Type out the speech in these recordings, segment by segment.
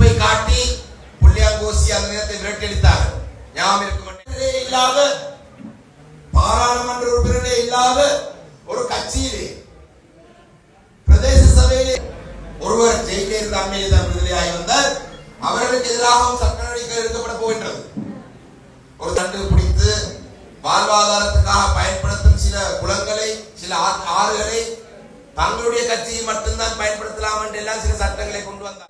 நெருப்பை காட்டி புள்ளியாங்கோசி அந்த நேரத்தை விரட்டடித்தார் ஞாபகம் இருக்கும் இல்லாத பாராளுமன்ற உறுப்பினரே இல்லாத ஒரு கட்சியிலே பிரதேச சபையிலே ஒருவர் ஜெயிலே இருந்த அண்மையில் தான் விடுதலையாகி வந்தார். அவர்களுக்கு எதிராகவும் சட்ட நடவடிக்கை எடுக்கப்பட போகின்றது. ஒரு தண்டு பிடித்து வாழ்வாதாரத்துக்காக பயன்படுத்தும் சில குளங்களை சில ஆறுகளை தங்களுடைய கட்சியை மட்டும்தான் பயன்படுத்தலாம் என்று எல்லாம் சில சட்டங்களை கொண்டு வந்தார்.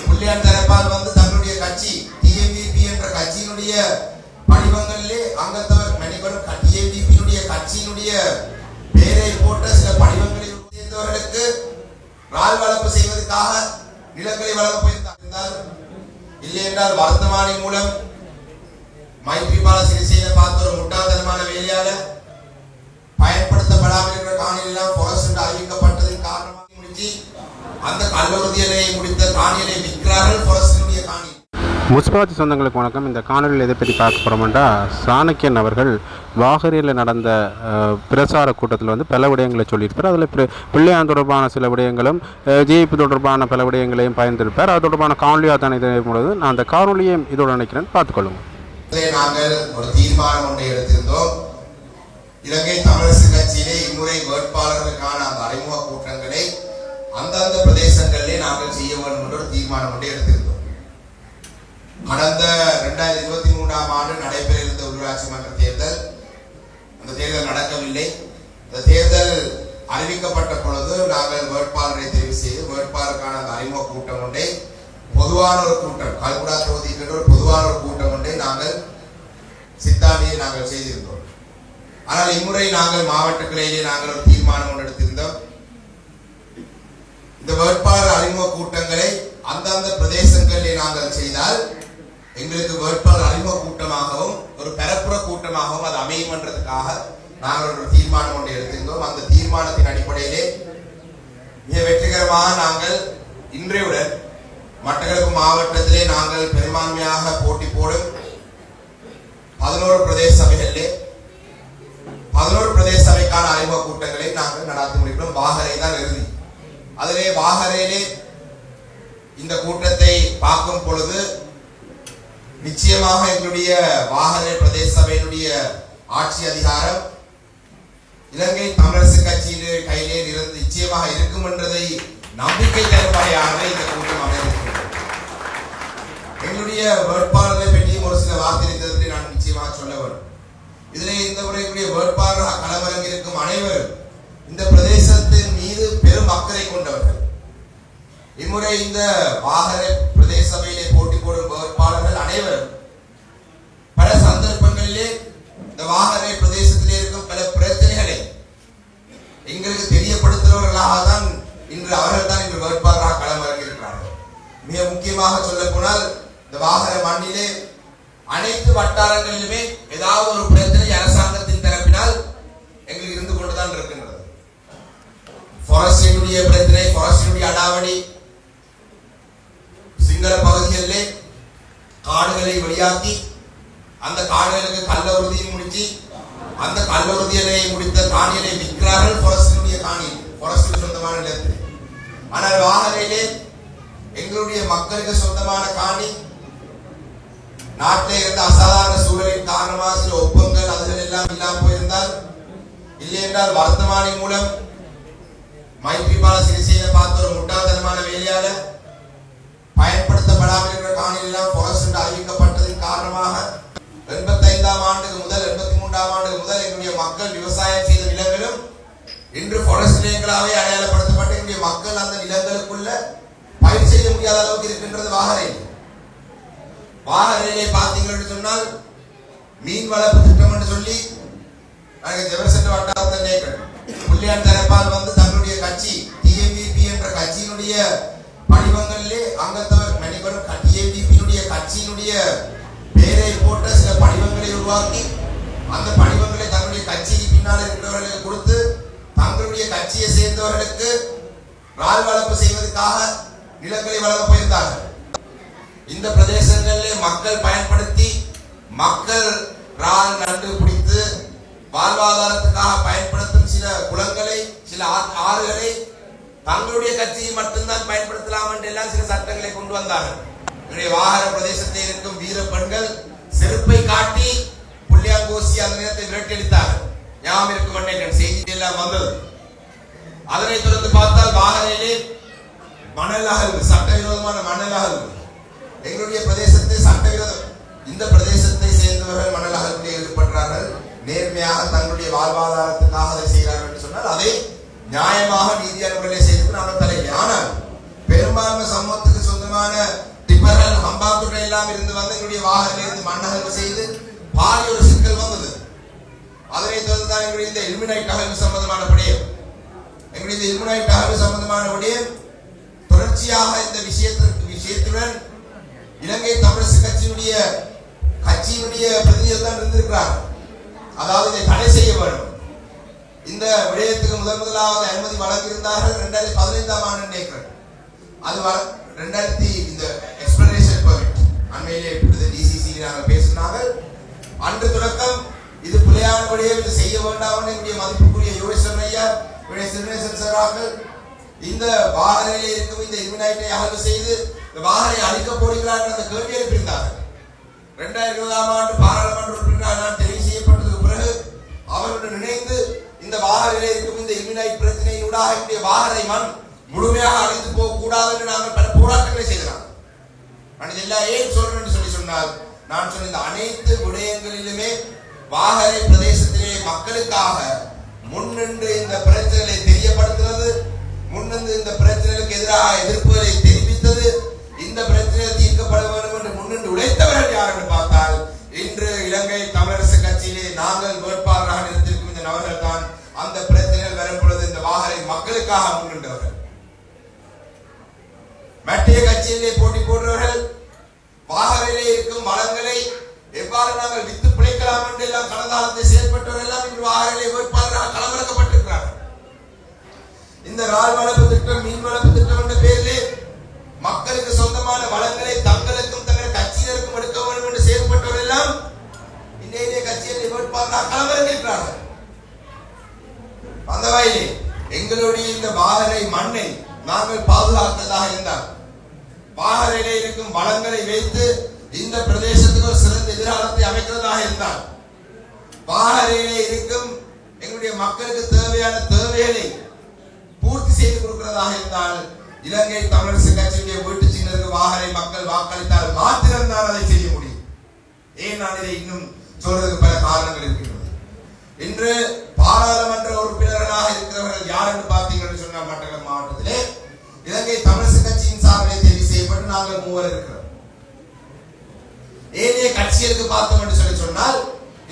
புள்ளியான் தரப்பால் வந்து தங்களுடைய கட்சி டிஎம்பிபி என்ற கட்சியினுடைய படிவங்களிலே அங்கத்தவர் மணிவரும் டிஎம்விபியினுடைய கட்சியினுடைய பெயரை போட்ட சில படிவங்களில் சேர்ந்தவர்களுக்கு நாள் வளர்ப்பு செய்வதற்காக நிலங்களை வழங்க போயிருந்தார். இல்லை என்றால் வர்த்தமானி மூலம் மைத்ரிபால சிறிசேன பார்த்த ஒரு முட்டாள்தனமான வேலையால பயன்படுத்தப்படாமல் இருக்கிற காணியெல்லாம் forest அறிவிக்கப்பட்டதின் காரணமாக முடிச்சு அந்த கல்லூரியை முடித்த காணியை விற்கிறார்கள் காணி. முஸ்பாத்தி சொந்தங்களுக்கு வணக்கம். இந்த காணொலியில் எதை பற்றி பார்க்க போகிறோம்னா சாணக்கியன் அவர்கள் வாகரியில் நடந்த பிரசார கூட்டத்தில் வந்து பல விடயங்களை சொல்லியிருப்பார். அதில் பிள்ளையான் தொடர்பான சில விடயங்களும் ஜேபி தொடர்பான பல விடயங்களையும் பயந்திருப்பார் அது தொடர்பான காணொலியாக தான் இதை பொழுது நான் அந்த காணொலியையும் இதோட நினைக்கிறேன் பார்த்துக்கொள்ளுங்க. நாங்கள் ஒரு தீர்மானம் ஒன்றை எடுத்திருந்தோம். இலங்கை தமிழரசு கட்சியிலே இம்முறை வேட்பாளர்களுக்கான அந்த அறிமுக கூட்டங்களை அந்தந்த பிரதேசங்களிலே நாங்கள் செய்ய வேண்டும் என்ற ஒரு தீர்மானம் ஒன்றை எடுத்திருந்தோம். கடந்த இரண்டாயிரத்தி இருபத்தி மூன்றாம் ஆண்டு நடைபெற இருந்த உள்ளாட்சி மன்ற தேர்தல் அந்த தேர்தல் நடக்கவில்லை. அந்த தேர்தல் அறிவிக்கப்பட்ட பொழுது நாங்கள் வேட்பாளரை தெரிவு செய்து வேட்பாளருக்கான அந்த அறிமுக கூட்டம் ஒன்றை பொதுவான ஒரு கூட்டம் கல்குடா தொகுதிக்கு ஒரு பொதுவான ஒரு கூட்டம் ஒன்றை நாங்கள் சித்தாந்தியை நாங்கள் செய்திருந்தோம். ஆனால் இம்முறை நாங்கள் மாவட்ட நாங்கள் ஒரு தீர்மானம் ஒன்று எடுத்திருந்தோம். இந்த வேட்பாளர் அறிமுக கூட்டங்களை அந்தந்த பிரதேசங்களில் நாங்கள் செய்தால் எங்களுக்கு வேட்பாளர் அறிமுக கூட்டமாகவும் ஒரு பரப்புற கூட்டமாகவும் அது அமையும் என்றதுக்காக நாங்கள் ஒரு தீர்மானம் ஒன்று எடுத்திருந்தோம். அந்த தீர்மானத்தின் அடிப்படையிலே மிக வெற்றிகரமாக நாங்கள் இன்றையுடன் மட்டக்களப்பு மாவட்டத்திலே நாங்கள் பெரும்பான்மையாக போட்டி போடும் பதினோரு பிரதேச சபைகளிலே பதினோரு பிரதேச சபைக்கான அறிமுக கூட்டங்களை நாங்கள் நடாத்தி முடிக்கிறோம் வாகரை தான் இறுதி. அதிலே வாகரையிலே இந்த கூட்டத்தை பார்க்கும் பொழுது நிச்சயமாக எங்களுடைய வாகரை பிரதேச சபையினுடைய ஆட்சி அதிகாரம் இலங்கை தமிழரசு கட்சியிலே கையிலே இருந்து நிச்சயமாக இருக்கும் என்றதை நம்பிக்கை தரும் வகையாக இந்த கூட்டம் அமைந்திருக்கிறது. எங்களுடைய வேட்பாளர்களை பற்றியும் ஒரு சில வார்த்தை இருந்ததை நான் நிச்சயமாக சொல்ல வேண்டும். இதிலே இந்த முறைக்குரிய வேட்பாளராக களமிறங்கியிருக்கும் அனைவரும் இந்த பிரதேச மீது பெரும் அக்கறை கொண்டவர்கள். இம்முறை இந்த வாகர பிரதேச சபையிலே போட்டி போடும் வேட்பாளர்கள் அனைவரும் பல சந்தர்ப்பங்களிலே இந்த வாகரை பிரதேசத்திலே இருக்கும் பல பிரச்சனைகளை எங்களுக்கு தெரியப்படுத்துகிறவர்களாக தான் இன்று அவர்கள் தான் இன்று வேட்பாளராக களமிறங்கியிருக்கிறார்கள் மிக முக்கியமாக சொல்ல போனால் இந்த வாகர மண்ணிலே அனைத்து வட்டாரங்களிலுமே ஏதாவது ஒரு பிரச்சனை அரசு தரப்பினால் எங்களுக்கு இருந்து கொண்டுதான் இருக்கின்றது ஃபாரஸ்டினுடைய பிரச்சனை ஃபாரஸ்டினுடைய அடாவடி சிங்கள பகுதிகளிலே காடுகளை வெளியாக்கி அந்த காடுகளுக்கு கள்ள உறுதியை முடிச்சு அந்த கள்ள உறுதியை முடித்த காணிகளை விற்கிறார்கள் ஃபாரஸ்டினுடைய காணி ஃபாரஸ்டுக்கு சொந்தமான நிலத்தில். ஆனால் வாகனையிலே எங்களுடைய மக்களுக்கு சொந்தமான காணி நாட்டிலே இருந்த அசாதாரண சூழலின் காரணமாக சில ஒப்பங்கள் அதுகள் எல்லாம் இல்லாமல் போயிருந்தால் இல்லை என்றால் வர்த்தமானி மூலம் மைத்ரிபால சிறிசேன பார்த்த ஒரு முட்டாள்தனமான வேலையால பயன்படுத்தப்படாமல் இருக்கிற காணிலாம் எல்லாம் என்று அறிவிக்கப்பட்டதின் காரணமாக எண்பத்தைந்தாம் ஆண்டுக்கு முதல் எண்பத்தி மூன்றாம் ஆண்டுக்கு முதல் எங்களுடைய மக்கள் விவசாயம் செய்த நிலங்களும் இன்று பொரஸ்ட் நிலங்களாகவே அடையாளப்படுத்தப்பட்டு எங்களுடைய மக்கள் அந்த நிலங்களுக்குள்ள பயிர் செய்ய முடியாத அளவுக்கு இருக்கின்றது வாகரையில் வாகரையிலே பார்த்தீங்கன்னு சொன்னால் மீன் வளர்ப்பு திட்டம் என்று சொல்லி நாங்கள் ஜெவர்செட் வட்டாரத்தை நேர்கள் புள்ளியான் தரப்பால் வந்து கட்சியினுடைய பெயரை போட்ட சில படிவங்களை உருவாக்கி அந்த படிவங்களை தங்களுடைய கட்சிக்கு பின்னால் இருக்கிறவர்களுக்கு கொடுத்து தங்களுடைய கட்சியை சேர்ந்தவர்களுக்கு ரால் வளர்ப்பு செய்வதற்காக நிலங்களை வழங்க போயிருந்தார்கள். இந்த பிரதேசங்களிலே மக்கள் பயன்படுத்தி மக்கள் ரால் நண்டு பிடித்து வாழ்வாதாரத்துக்காக பயன்படுத்தும் சில குளங்களை சில ஆறுகளை தங்களுடைய கட்சியை மட்டும்தான் பயன்படுத்தலாம் என்று எல்லாம் சில சட்டங்களை கொண்டு வந்தார்கள். என்னுடைய வாகன பிரதேசத்தில் இருக்கும் வீர பெண்கள் செருப்பை காட்டி புள்ளியாங்கோசி அந்த நேரத்தை விரட்டடித்தார்கள் ஞாபகம் இருக்கும் என் செய்தி எல்லாம் வந்தது. அதனை தொடர்ந்து பார்த்தால் வாகனையிலே மணல் அகழ்வு சட்டவிரோதமான மணல் அகழ்வு எங்களுடைய பிரதேசத்தை சட்டவிரோதம் இந்த பிரதேசத்தை சேர்ந்தவர்கள் மணல் அகழ்விலே ஈடுபடுறார்கள் நேர்மையாக தங்களுடைய வாழ்வாதாரத்துக்காக அதை செய்கிறார்கள் என்று சொன்னால் அதை நியாயமாக நீதியான சேர்த்து செய்து நாங்கள் தலையிலே ஆனால் பெரும்பான்மை சமூகத்துக்கு சொந்தமான டிப்பர்கள் ஹம்பாத்துறை எல்லாம் இருந்து வந்து எங்களுடைய வாகனம் இருந்து மண் செய்து பாரிய ஒரு சிக்கல் வந்தது. அதனை தொடர்ந்து தான் எங்களுடைய இந்த இலுமினைட் அகழ்வு சம்பந்தமான விடயம் எங்களுடைய இந்த இலுமினைட் அகழ்வு சம்பந்தமான விடயம் தொடர்ச்சியாக இந்த விஷயத்திற்கு விஷயத்துடன் இலங்கை தமிழரசு கட்சியினுடைய கட்சியினுடைய பிரதிநிதிகள் தான் இருந்திருக்கிறார் அதாவது இதை தடை செய்ய வேண்டும். இந்த விடயத்துக்கு முதல் முதலாவது அனுமதி வழங்கியிருந்தார்கள் ரெண்டாயிரத்தி பதினைந்தாம் ஆண்டு நினைக்கிறேன் அது ரெண்டாயிரத்தி இந்த அண்மையிலே டிசிசி நாங்கள் பேசினார்கள். அன்று தொடக்கம் இது பிள்ளையானபடியே இது செய்ய வேண்டாம் என்னுடைய மதிப்புக்குரிய யோகேஸ்வரன் ஐயா விடய சிறுநேசன் சார் அவர்கள் இந்த வாகனையிலே இருக்கும் இந்த இலுமினைட்டை அகழ்வு செய்து இந்த வாகனை அழிக்க போடுகிறார்கள் அந்த கேள்வி எழுப்பியிருந்தார்கள். ரெண்டாயிரத்தி இருபதாம் ஆண்டு பாராளுமன்ற உறுப்பினராக நான் தெரிவு செய்யப்பட்டதுக்கு பிறகு அவருடன் இணைந்து இந்த வாகனிலே இருக்கும் இந்த இலுமினைட் பிரச்சனையினூடாக என்னுடைய வாகனை மண் முழுமையாக அழிந்து போகக்கூடாது என்று நாங்கள் பல போராட்டங்களை செய்தோம். நான் இதெல்லாம் ஏன் சொல்றேன்னு சொல்லி சொன்னால் நான் சொன்ன இந்த அனைத்து விடயங்களிலுமே வாகரை பிரதேசத்திலே மக்களுக்காக முன்னின்று இந்த பிரச்சனைகளை தெரியப்படுத்துறது முன்னின்று இந்த பிரச்சனைகளுக்கு எதிராக எதிர்ப்புகளை தெரிவித்தது இந்த பிரச்சனை தீர்க்கப்பட வேண்டும் என்று முன்னின்று உழைத்தவர்கள் யார் என்று பார்த்தால் இன்று இலங்கை தமிழரசு கட்சியிலே நாங்கள் வேட்பாளராக நிறுத்திருக்கும் இந்த நபர்கள் தான் அந்த பிரச்சனைகள் வரும் பொழுது இந்த வாகரை மக்களுக்காக முன்னின்றவர்கள். பெரிய கட்சியிலே போட்டி போடுறவர்கள் வாகரையிலே இருக்கும் வளங்களை எவ்வாறு நாங்கள் வித்து பிழைக்கலாம் என்று எல்லாம் கடந்த காலத்தில் செயல்பட்டவர்கள் எல்லாம் இன்று வாகரையிலே வேட்பாளராக களமிறக்கப்பட்டிருக்கிறார்கள். இந்த ரால் வளர்ப்பு திட்டம் மீன் வளர்ப்பு திட்டம் என்ற பெயரிலே மக்களுக்கு சொந்தமான வளங்களை தங்களுக்கும் தங்கள் கட்சியினருக்கும் எடுக்க வேண்டும் என்று செயல்பட்டவர்கள் எல்லாம் இன்றைய கட்சியிலே வேட்பாளராக களமிறங்கியிருக்கிறார்கள். அந்த வகையிலே எங்களுடைய இந்த வாகரை மண்ணை நாங்கள் பாதுகாத்ததாக இருந்தால் வாகரையிலே இருக்கும் வளங்களை வைத்து இந்த பிரதேசத்துக்கு ஒரு சிறந்த எதிர்காலத்தை அமைக்கிறதாக இருந்தால் வாகரையிலே இருக்கும் எங்களுடைய மக்களுக்கு தேவையான தேவைகளை பூர்த்தி செய்து கொடுக்கிறதாக இருந்தால் இலங்கை தமிழரசு கட்சியுடைய வீட்டு சின்னருக்கு வாகரை மக்கள் வாக்களித்தால் மாத்திரம்தான் அதை செய்ய முடியும். ஏன் நான் இதை இன்னும் சொல்றதுக்கு பல காரணங்கள் இருக்கின்றது. இன்று பாராளுமன்ற உறுப்பினர்களாக இருக்கிறவர்கள் யார் என்று பார்த்தீங்கன்னு சொன்னால் மட்டக்களப்பு மாவட்டத்திலே இலங்கை தமிழரசு கட்சியின் சார்பிலே தெரிவு செய்யப்பட்டு நாங்கள் மூவர் இருக்கிறோம். ஏனைய கட்சிகளுக்கு பார்த்தோம் என்று சொல்லி சொன்னால்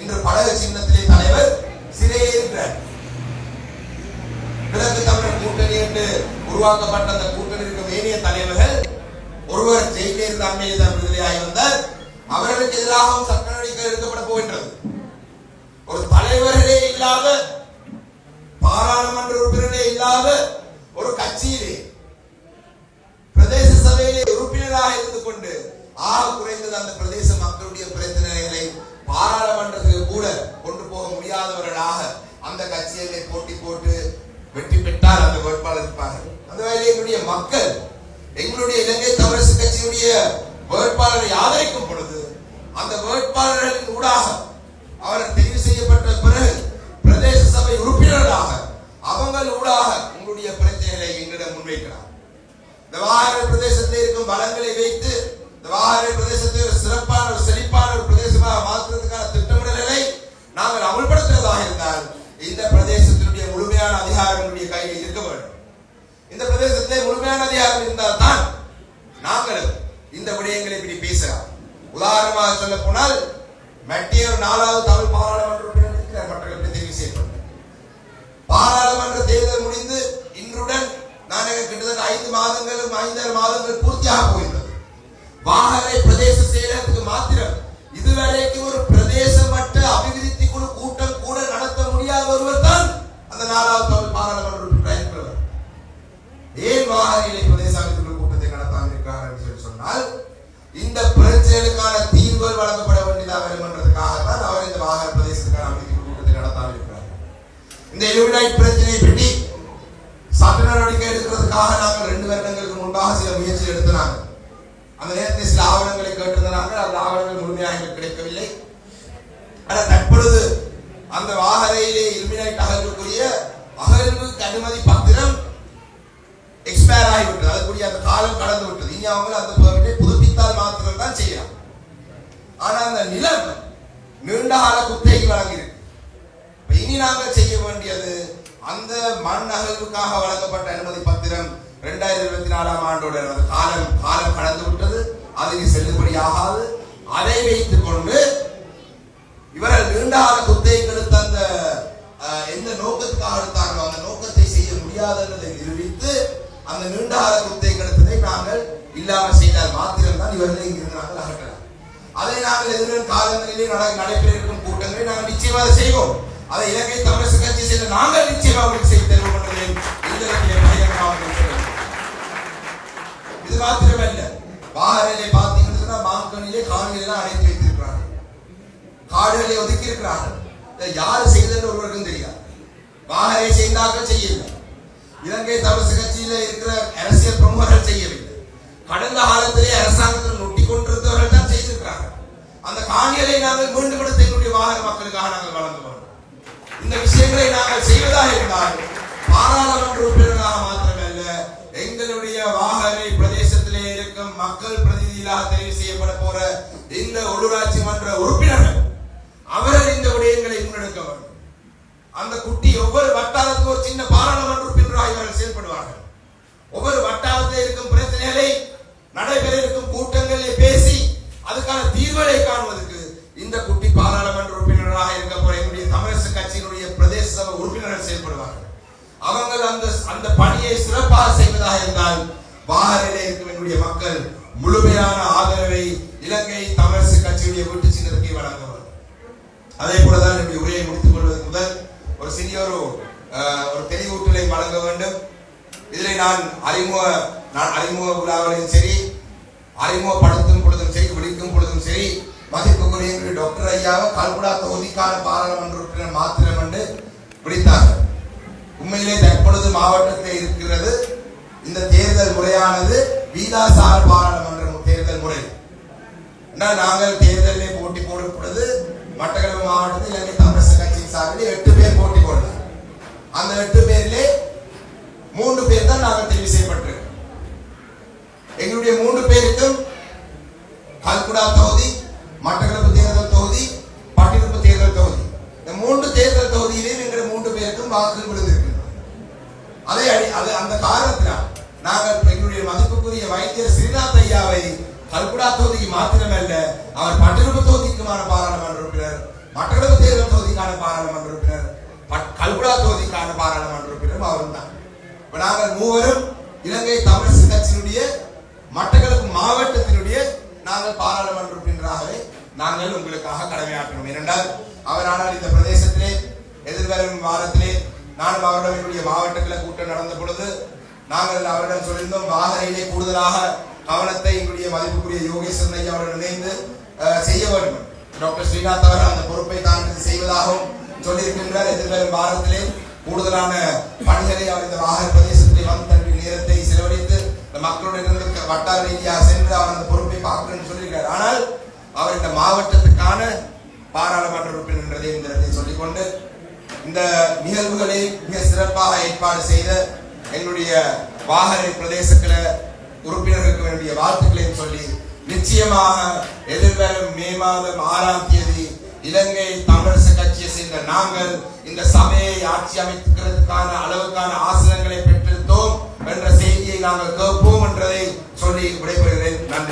இன்று படகு சின்னத்திலே தலைவர் சிறையே இருக்கிறார். கிழக்கு தமிழர் கூட்டணி என்று உருவாக்கப்பட்ட அந்த கூட்டணி இருக்கும் ஏனைய தலைவர்கள் ஒருவர் ஜெயிலே இருந்த அண்மையிலே தான் விடுதலையாகி வந்தார். அவர்களுக்கு எதிராகவும் சட்ட நடவடிக்கை எடுக்கப்பட போகின்றது. ஒரு தலைவர்களே இல்லாத பாராளுமன்ற உறுப்பினரே இல்லாத ஒரு கட்சியிலே இருந்த அந்த பிரதேச மக்களுடைய பிரச்சனைகளை பாராளுமன்றத்துக்கு கூட கொண்டு போக முடியாதவர்களாக அந்த கட்சியிலே போட்டி போட்டு வெற்றி பெற்றால் அந்த வேட்பாளர் இருப்பார்கள் அந்த வகையில் எங்களுடைய மக்கள் எங்களுடைய இலங்கை தமிழரசு கட்சியுடைய வேட்பாளரை ஆதரிக்கும் பொழுது அந்த வேட்பாளர்களின் ஊடாக அவர் தெரிவு செய்யப்பட்ட பிறகு பிரதேச சபை உறுப்பினர்களாக அவங்கள் ஊடாக உங்களுடைய பிரச்சனைகளை எங்களிடம் முன்வைக்கிறார். இந்த வாகன பிரதேசத்தில் இருக்கும் பலங்களை வைத்து இந்த வாகரை பிரதேசத்தை ஒரு சிறப்பான ஒரு செழிப்பான ஒரு பிரதேசமாக மாற்றுவதற்கான திட்டமிடல்களை நாங்கள் அமல்படுத்துவதாக இருந்தால் இந்த பிரதேசத்தினுடைய முழுமையான அதிகாரங்களுடைய கையில் இருக்க வேண்டும். இந்த பிரதேசத்திலே முழுமையான அதிகாரம் இருந்தால் தான் நாங்கள் இந்த விடயங்களை இப்படி பேசலாம். உதாரணமாக சொல்ல போனால் மட்டிய நாலாவது தமிழ் பாராளுமன்ற இந்த பிரச்சனையை பற்றி சட்ட நடவடிக்கை எடுக்கிறதுக்காக நாங்கள் ரெண்டு வருடங்களுக்கு முன்பாக சில முயற்சி எடுத்தனாங்க. அந்த நேரத்தில் சில ஆவணங்களை கேட்டிருந்தாங்க அந்த ஆவணங்கள் முழுமையாக எங்களுக்கு கிடைக்கவில்லை. ஆனால் தற்பொழுது அந்த வாகரையிலே இலுமினைட் அகழ்வுக்குரிய அகழ்வுக்கு அனுமதி பத்திரம் எக்ஸ்பயர் ஆகிவிட்டது. அதுக்குரிய அந்த காலம் கடந்து விட்டது. இனி அவங்க அந்த பெர்மிட்டை புதுப்பித்தால் மாத்திரம் தான் செய்யலாம். ஆனால் அந்த நிலம் நீண்ட கால குத்தகை வழங்கியிருக்கு. இனி நாங்கள் செய்ய வேண்டியது அந்த மண் அகழ்வுக்காக வழங்கப்பட்ட அனுமதி பத்திரம் இரண்டாயிரத்தி இருபத்தி நாலாம் ஆண்டோட அந்த காலம் காலம் கடந்து விட்டது. அது செல்லுபடி ஆகாது அதை வைத்துக் கொண்டு இவர்கள் நீண்ட கால எடுத்த அந்த அஹ், எந்த நோக்கத்துக்காக எடுத்தார்களோ அந்த நோக்கத்தை செய்ய முடியாது என்பதை நிரூபித்து அந்த நீண்டாத கால நாங்கள் இல்லாமல் செய்தால் மாத்திரம்தான் இவர்களை இங்கிருந்து நாங்கள் அகற்றலாம். அதை நாங்கள் எதிர்வரும் காலங்களிலே நடைபெற இருக்கும் கூட்டங்களை நாங்கள் நிச்சயமாக செய்வோம். அதை இலங்கை தமிழரசு கட்சி செய்த நாங்கள் நிச்சயமாக உங்களுக்கு செய்து தருவோம் என்பதை இது மாத்திரமல்ல. வாகனிலே பார்த்தீங்கன்னா மாங்கனிலே காணிகளெல்லாம் அடைத்து வைத்திருக்கிறார்கள். காடுகளை ஒதுக்கி இருக்கிறார்கள். இதை யார் செய்தது ஒருவருக்கும் தெரியாது. வாகரை செய்தாக்க செய்யவில்லை. இலங்கை தமிழரசு கட்சியில இருக்கிற அரசியல் பிரமுகர்கள் செய்யவில்லை. கடந்த காலத்திலே அரசாங்கத்தில் நொட்டி கொண்டிருந்தவர்கள் தான் செய்திருக்கிறார்கள். அந்த காணிகளை நாங்கள் மீண்டும் எடுத்து எங்களுடைய வாகன மக்களுக்காக நாங்கள் வழங்குவோம். இந்த விஷயங்களை நாங்கள் செய்வதாக இருந்தால் பாராளுமன்ற உறுப்பினராக மாத்திரமல்ல எங்களுடைய வாகரை பிரதேசத்திலே இருக்கும் மக்கள் பிரதிநிதிகளாக தெரிவு செய்யப்பட போற இந்த உள்ளூராட்சி மன்ற உறுப்பினர்கள் அவர்கள் இந்த விடயங்களை முன்னெடுக்க வேண்டும். அந்த குட்டி ஒவ்வொரு வட்டாரத்துக்கு ஒரு சின்ன பாராளுமன்ற உறுப்பினராக இவர்கள் செயல்படுவார்கள். ஒவ்வொரு வட்டாரத்தில் இருக்கும் சிறப்பாக இருந்தால் இருக்கும் என்னுடைய மக்கள் முழுமையான ஆதரவை இலங்கை தமிழரசு கட்சியுடைய வீட்டு சின்னத்துக்கு வழங்க வேண்டும் அதே போலதான் என்னுடைய உரையை முடித்துக் கொள்வதற்கு முதல் ஒரு சிறிய ஒரு ஒரு தெளிவூட்டலை வழங்க வேண்டும். இதில் நான் அறிமுக நான் அறிமுக விழாவிலையும் சரி அறிமுகப்படுத்தும் பொழுதும் சரி விழிக்கும் பொழுதும் சரி மதிப்புக்குரிய டாக்டர் ஐயாவை கல்குடா தொகுதிக்கான பாராளுமன்ற உறுப்பினர் மாத்திரம் என்று விழித்தார்கள். உண்மையிலே தற்பொழுது மாவட்டத்தில் இருக்கிறது இந்த தேர்தல் முறையானது வீதாசார பாராளுமன்ற தேர்தல் முறை. நாங்கள் தேர்தலில் போட்டி போடும் பொழுது மட்டக்களப்பு மாவட்டத்தில் இலங்கை தமிழரசு கட்சியின் சார்பில் எட்டு பேர் போட்டி போடலாம். அந்த எட்டு பேரிலே மூன்று பேர் தான் நாங்கள் தெரிவு செய்யப்பட்டிருக்கோம். எங்களுடைய மூன்று பேருக்கும் கல்குடா தொகுதி மட்டக்களப்பு தேர்தல் தொகுதி பட்டிருப்பு தேர்தல் தொகுதி. இந்த மூன்று தேர்தல் தொகுதியிலேயும் எங்களுடைய மூன்று பேருக்கும் வாக்குகள் விழுந்திருக்கின்றன. அதை அடி அது அந்த காரணத்தை நாங்கள் எங்களுடைய மதிப்புக்குரிய வைத்தியர் ஸ்ரீநாத் ஐயாவை கல்குடா தொகுதிக்கு மாத்திரமல்ல அவர் பட்டிருப்பு தொகுதிக்குமான பாராளுமன்ற உறுப்பினர் மட்டக்களப்பு தேர்தல் தொகுதிக்கான பாராளுமன்ற உறுப்பினர் பட்- கல்குடா தொகுதிக்கான பாராளுமன்ற உறுப்பினரும் அவரும் தான் இப்ப நாங்கள் மூவரும் இலங்கை தமிழரசு கட்சியினுடைய மட்டக்களப்பு மாவட்டத்தினுடைய நாங்கள் பாராளுமன்ற உறுப்பினராகவே நாங்கள் உங்களுக்காக கடமையாற்றணும் ஏனென்றால் அவரானால் இந்த பிரதேசத்திலே எதிர்வரும் வாரத்திலே நானும் அவரிடம் என்னுடைய மாவட்டத்தில் கூட்டம் நடந்த பொழுது நாங்கள் அவரிடம் சொல்லியிருந்தோம் வாகரையிலே கூடுதலாக கவனத்தை எங்களுடைய மதிப்புக்குரிய யோகேஸ்வரன் ஐயா அவர்கள் இணைந்து செய்ய வேண்டும். டாக்டர் ஸ்ரீநாத் அவர்கள் அந்த பொறுப்பை தான் செய்வதாகவும் சொல்லியிருக்கின்றார். எதிர்வரும் வாரத்திலே கூடுதலான பணிகளை அவர் இந்த வாகர பிரதேசத்திலே வந்து தன்னுடைய நேரத்தை செலவழித்து இந்த மக்களுடன் இருந்து வட்டார ரீதியாக சென்று அவர் அந்த பொறுப்பை பார்க்கணும்னு சொல்லியிருக்கார் ஆனால் அவர் இந்த மாவட்டத்துக்கான பாராளுமன்ற உறுப்பினர் என்றதை சொல்லிக்கொண்டு இந்த நிகழ்வுகளை மிக சிறப்பாக ஏற்பாடு செய்த எங்களுடைய வாகரை பிரதேசத்துல உறுப்பினர்களுக்கு வேண்டிய வாழ்த்துக்களையும் சொல்லி நிச்சயமாக எதிர்வரும் மே மாதம் ஆறாம் தேதி இலங்கை தமிழரசு கட்சியை சேர்ந்த நாங்கள் இந்த சபையை ஆட்சி அமைக்கிறதுக்கான அளவுக்கான ஆசனங்களை பெற்றிருந்தோம் என்ற செய்தியை நாங்கள் கேட்போம் என்றதை சொல்லி விடைபெறுகிறேன். நன்றி.